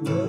Love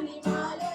Charlie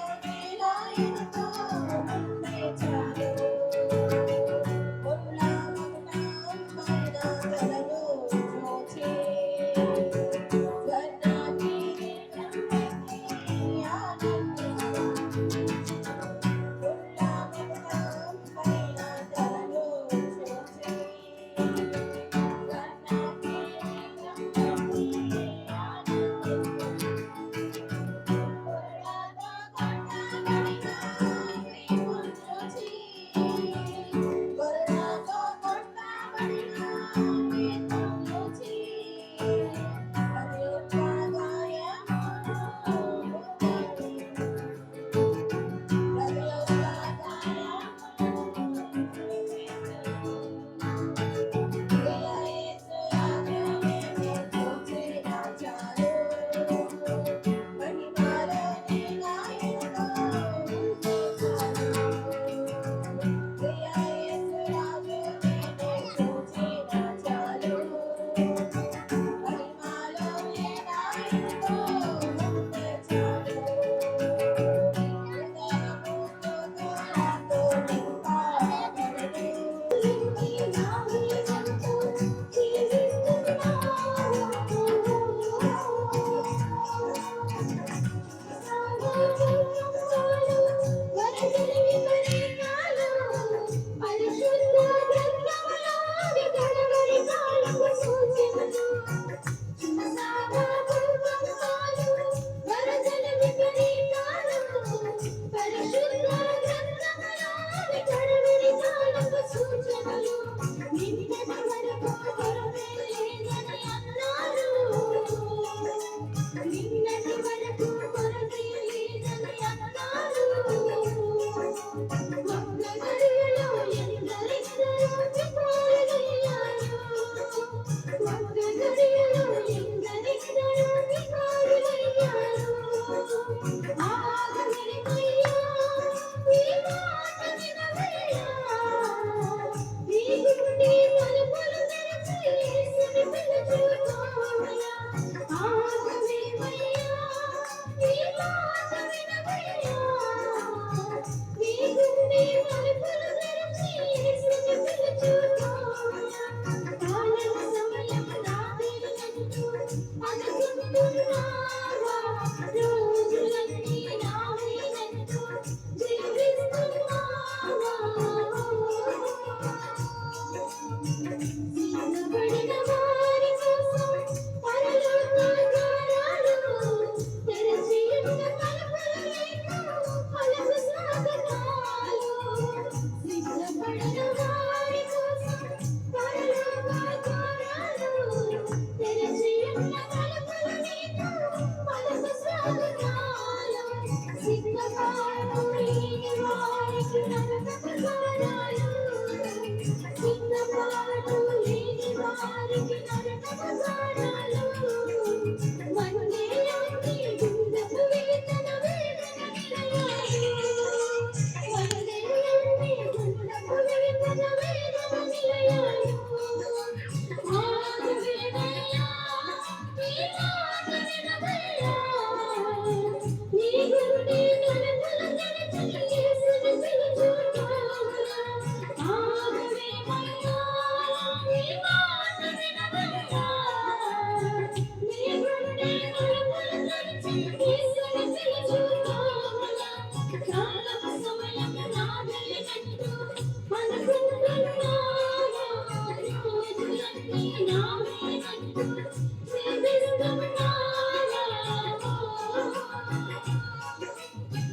Thank you.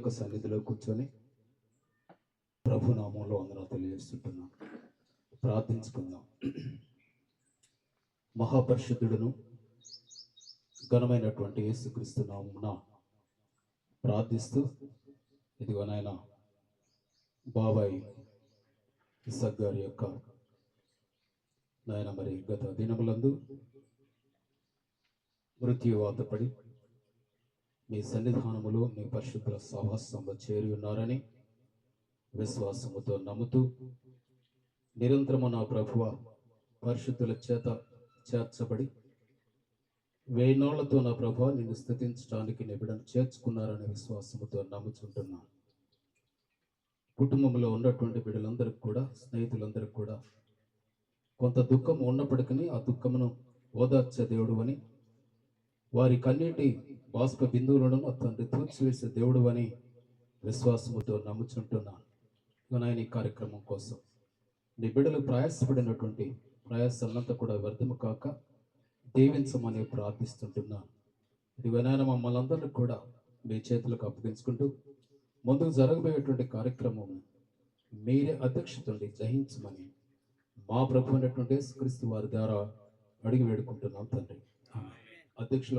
యొక్క సన్నిధిలో కూర్చొని ప్రభు నామంలో అందరూ తెలియజేస్తుంటున్నాం. ప్రార్థించుకుందాం. మహాపరిశుద్ధుడును ఘనమైనటువంటి యేసుక్రీస్తు నామున ప్రార్థిస్తూ ఇదిగో నాయన బాబాయ్ ఇసక్ గారి యొక్క నాయన మరి గత దినములందు మృత్యువాత పడి మీ సన్నిధానములో మీ పరిశుద్ధుల సహవాసంలో చేరి ఉన్నారని విశ్వాసముతో నమ్ముతూ నిరంతరము నా ప్రభువ పరిశుద్ధుల చేత చేర్చబడి వేణోళ్ళతో నా ప్రభు నిన్ను స్థుతించడానికి నిబిడను చేర్చుకున్నారనే విశ్వాసముతో నమ్ముచుంటున్నాను. కుటుంబంలో ఉన్నటువంటి బిడ్డలందరికి కూడా స్నేహితులందరికీ కూడా కొంత దుఃఖం ఉన్నప్పటికీ ఆ దుఃఖమును ఓదార్చే దేవుడు అని వారి కన్నీటి బాష్ప బిందువులను నా తండ్రి తూర్చివేసే దేవుడు అని విశ్వాసముతో నమ్ముచుంటున్నాను. నాయన ఈ కార్యక్రమం కోసం నీ బిడ్డలు ప్రయాసపడినటువంటి ప్రయాసాలంతా కూడా వ్యర్థము కాక దీవించమని ప్రార్థిస్తుంటున్నాను. ఇది వినాయన మమ్మల్ని అందరినీ కూడా మీ చేతులకు అప్పగించుకుంటూ ముందుకు జరగబోయేటువంటి కార్యక్రమం మీరే అధ్యక్షతండి జయించమని మా ప్రభు అయినటువంటి యేసుక్రీస్తు వారి ద్వారా అడిగి వేడుకుంటున్నాం తండ్రి. అధ్యక్షులు